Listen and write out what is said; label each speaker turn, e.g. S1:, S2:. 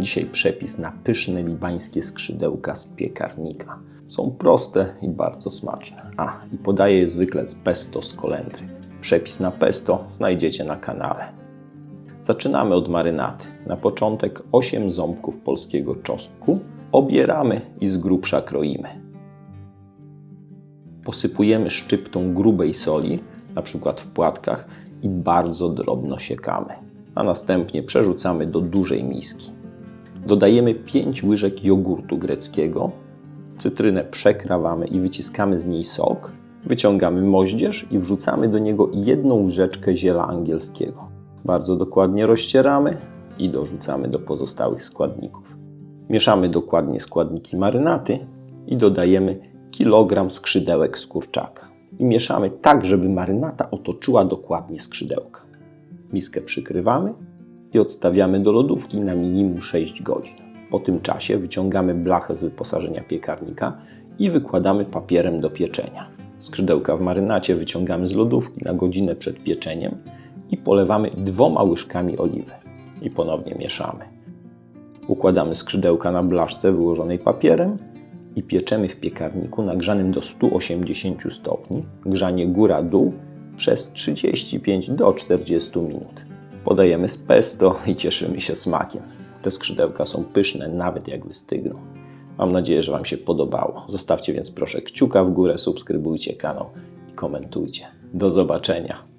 S1: Dzisiaj przepis na pyszne libańskie skrzydełka z piekarnika. Są proste i bardzo smaczne. A, i podaję je zwykle z pesto z kolendry. Przepis na pesto znajdziecie na kanale. Zaczynamy od marynaty. Na początek 8 ząbków polskiego czosnku obieramy i z grubsza kroimy. Posypujemy szczyptą grubej soli, na przykład w płatkach, i bardzo drobno siekamy. A następnie przerzucamy do dużej miski. Dodajemy 5 łyżek jogurtu greckiego, cytrynę przekrawamy i wyciskamy z niej sok, wyciągamy moździerz i wrzucamy do niego jedną łyżeczkę ziela angielskiego. Bardzo dokładnie rozcieramy i dorzucamy do pozostałych składników. Mieszamy dokładnie składniki marynaty i dodajemy kilogram skrzydełek z kurczaka. I mieszamy tak, żeby marynata otoczyła dokładnie skrzydełka. Miskę przykrywamy i odstawiamy do lodówki na minimum 6 godzin. Po tym czasie wyciągamy blachę z wyposażenia piekarnika i wykładamy papierem do pieczenia. Skrzydełka w marynacie wyciągamy z lodówki na godzinę przed pieczeniem i polewamy dwoma łyżkami oliwy. I ponownie mieszamy. Układamy skrzydełka na blaszce wyłożonej papierem i pieczemy w piekarniku nagrzanym do 180 stopni, grzanie góra-dół przez 35 do 40 minut. Podajemy z pesto i cieszymy się smakiem. Te skrzydełka są pyszne nawet jak wystygną. Mam nadzieję, że Wam się podobało. Zostawcie więc proszę kciuka w górę, subskrybujcie kanał i komentujcie. Do zobaczenia.